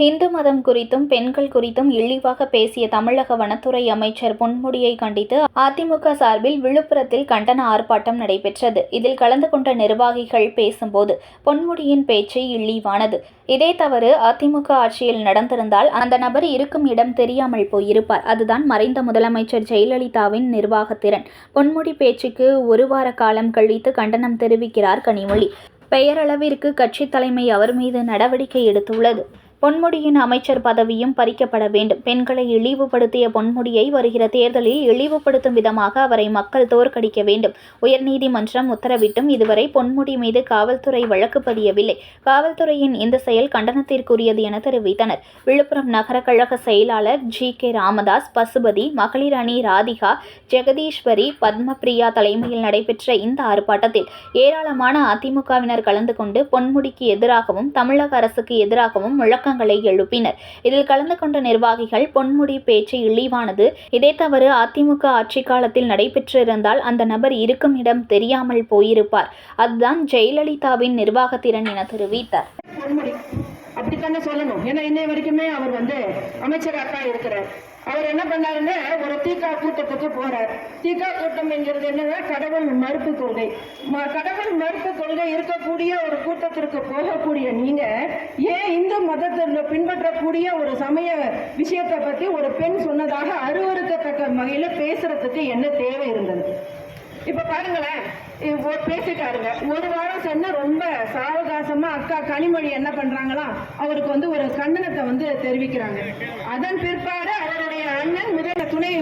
ஹிந்து மதம் குறித்தும் பெண்கள் குறித்தும் இழிவாக பேசிய தமிழக வனத்துறை அமைச்சர் பொன்முடியை கண்டித்து அதிமுக சார்பில் விழுப்புரத்தில் கண்டன ஆர்ப்பாட்டம் நடைபெற்றது. இதில் கலந்து கொண்ட நிர்வாகிகள் பேசும்போது பொன்முடியின் பேச்சு இழிவானது. இதே தவறு அதிமுக ஆட்சியில் நடந்திருந்தால் அந்த நபர் இருக்கும் இடம் தெரியாமல் போயிருப்பார். அதுதான் மறைந்த முதலமைச்சர் ஜெயலலிதாவின் நிர்வாகத்திறன். பொன்முடி பேச்சுக்கு ஒரு வார காலம் கழித்து கண்டனம் தெரிவிக்கிறார் கனிமொழி. பெயரளவிற்கு கட்சி தலைமை அவர் மீது நடவடிக்கை எடுத்துள்ளது. பொன்முடியின் அமைச்சர் பதவியும் பறிக்கப்பட வேண்டும். பெண்களை இழிவுபடுத்திய பொன்முடியை வருகிற தேர்தலில் இழிவுபடுத்தும் விதமாக அவரை மக்கள் தோற்கடிக்க வேண்டும். உயர்நீதிமன்றம் உத்தரவிட்டும் இதுவரை பொன்முடி மீது காவல்துறை வழக்கு பதியவில்லை. காவல்துறையின் இந்த செயல் கண்டனத்திற்குரியது என தெரிவித்தனர். விழுப்புரம் நகர கழக செயலாளர் ஜி கே ராமதாஸ் பசுபதி மகளிர் அணி ராதிகா ஜெகதீஸ்வரி பத்மபிரியா தலைமையில் நடைபெற்ற இந்த ஆர்ப்பாட்டத்தில் ஏராளமான அதிமுகவினர் கலந்து கொண்டு பொன்முடிக்கு எதிராகவும் தமிழக அரசுக்கு எதிராகவும் முழக்கங்களை எழுப்பினர். இதில் கலந்து கொண்ட நிர்வாகிகள் பொன்முடி பேச்சு இழிவானது. இதே தவறு அதிமுக ஆட்சி காலத்தில் நடைபெற்றிருந்தால் அந்த நபர் இருக்கும் இடம் தெரியாமல் போயிருப்பார். அதுதான் ஜெயலலிதாவின் நிர்வாகத்திறன் என தெரிவித்தார். பொன்முடி சொல்லணும்? ஏன்னா இன்னை வரைக்குமே அவர் வந்து அமைச்சராக இருக்கிறார். அவர் என்ன பண்ணாருன்னா ஒரு தீகா கூட்டத்துக்கு போறார். தீகா கூட்டம் என்கிறது என்னன்னா கடவுள் மறுப்பு கொள்கை. ம- கடவுள் மறுப்பு கொள்கை இருக்கக்கூடிய ஒரு கூட்டத்திற்கு போகக்கூடிய நீங்க ஏன் இந்து மதத்தில் பின்பற்றக்கூடிய ஒரு சமய விஷயத்தை பத்தி ஒரு பெண் சொன்னதாக அருவருக்கத்தக்க வகையில பேசுறதுக்கு என்ன தேவை இருந்தது? இப்ப பாருங்களேன். பேசிட்டாருங்க. ஒரு வாரம் சொன்ன ரொம்ப சாவகாசமா அக்கா கனிமொழி என்ன பண்றாங்களா அவருக்கு வந்து ஒரு கண்டனத்தை வந்து தெரிவிக்கிறாங்க. அதன் பிற்பாடு அவருடைய அண்ணன் முதல்ல துணை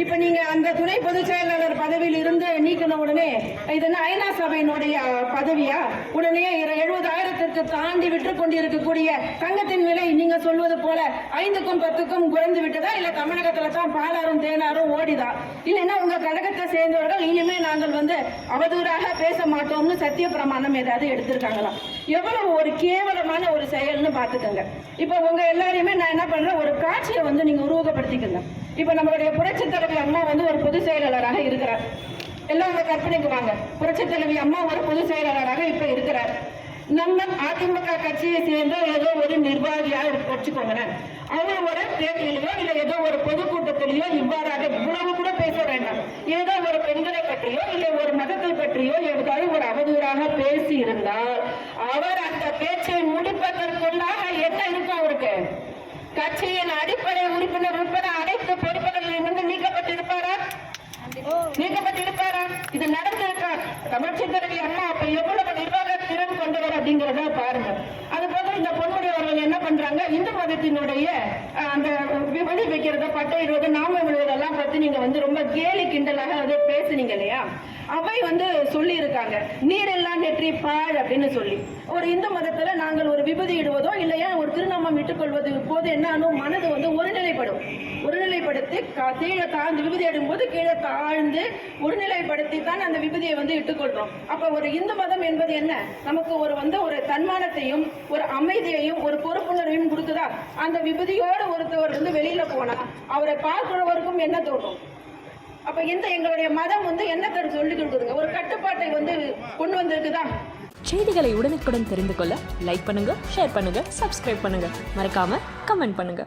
இப்ப நீங்க அந்த துணை பொதுச் செயலாளர் பதவியில் இருந்து நீக்கின உடனே இது என்ன ஐநா சபையினுடைய பதவியா? உடனே இர- எழுபதாயிரத்திற்கு தாண்டி விட்டு கொண்டிருக்கக்கூடிய தங்கத்தின் விலை நீங்க சொல்வது போல ஐந்துக்கும் பத்துக்கும் குறைந்து விட்டதா? இல்ல தமிழகத்துல தான் பாலாரும் தேனாரும் ஓடிதா? இல்லைன்னா உங்க கழகத்தை சேர்ந்தவர்கள் இனிமே நாங்கள் வந்து அவதூறாக பேச மாட்டோம்னு சத்திய பிரமாணம் ஏதாவது எடுத்திருக்காங்களா? எவ்வளவு ஒரு கேவலமான ஒரு செயல்னு பாத்துக்கோங்க இப்போ உங்க எல்லாரையுமே நான் என்ன பண்றேன்? ஒரு காட்சியை வந்து நீங்க உருவகப்படுத்திக்கங்க. இப்போ நம்மளுடைய புரட்சி தலைவி அம்மா வந்து ஒரு பொது செயலாளராக இருக்கிறார். எல்லாம் உங்க கற்பனைக்கு வாங்க. புரட்சி தலைவி அம்மா ஒரு பொது செயலாளராக இப்ப இருக்கிறார். நம்ம அதிமுக கட்சியை சேர்ந்த ஏதோ ஒரு நிர்வாகியா வச்சுக்கோங்களேன். அவங்களோட தேர்தலிலோ இல்ல ஏதோ ஒரு பொதுக்கூட்டத்திலேயோ இவ்வாறாக இவ்வளவு கூட பேச வேண்டாம். ஏதோ ஒரு பெண்களை பற்றியோ இல்ல ஒரு மதத்தை பற்றியோ ஏதாவது ஒரு அவதூறாக பேசி இருந்தால் அவர் அந்த பேச்சை முடிப்பதற்குள்ளாக என்ன இருக்கும் அவருக்கு? கட்சியின் அடிப்படை உறுப்பினர் உட்பட அனைத்து பொறுப்பு நீக்கப்பட்டிருப்பாரா இது நடந்திருக்கா தமிழ் சிந்தனை அம்மா அப்ப எவ்வளவு நிர்வாக திறன் கொண்டவர் அப்படிங்கிறத பாருங்க. அது போக இந்த பொன்முடி அவர்கள் என்ன பண்றாங்க? இந்து மதத்தினுடைய அந்த விபதி வைக்கிறத பட்டையிடுவது நாம பார்த்து நீங்க வந்து ரொம்ப கேலி கிண்டலாக அதை பேசுனீங்க இல்லையா? அவை வந்து சொல்லி இருக்காங்க நீரெல்லாம் நெற்றி பாழ் அப்படின்னு சொல்லி. ஒரு இந்து மதத்துல நாங்கள் ஒரு விபதி இடுவதோ இல்லையா ஒரு திருநாமம் இட்டுக்கொள்வது போது என்ன மனது வந்து ஒருநிலைப்படும். ஒருநிலைப்படுத்தி கா- கீழே தாழ்ந்து விபதி இடும்போது கீழே தாழ்ந்து ஒருநிலைப்படுத்தி தான் அந்த விபதியை வந்து இட்டுக்கொள்றோம். அப்ப ஒரு இந்து மதம் என்பது என்ன? நமக்கு ஒரு வந்து ஒரு தன்மானத்தையும் ஒரு அமைதியையும் ஒரு பொறுப்புணர்வையும் கொடுக்குதா? அந்த விபதியோடு ஒருத்தவர் வந்து வெளியில போனா அவரை பார்க்கிறவருக்கும் என்ன தோணும்? அப்ப இந்த எங்களுடைய மதம் வந்து என்ன சொல்லி கொடுக்குதுங்க ஒரு கட்டுப்பாட்டை வந்து கொண்டு வந்திருக்குதா? செய்திகளை உடனுக்குடன் தெரிந்து கொள்ள லைக் பண்ணுங்க ஷேர் பண்ணுங்க சப்ஸ்கிரைப் பண்ணுங்க. மறக்காம கமெண்ட் பண்ணுங்க.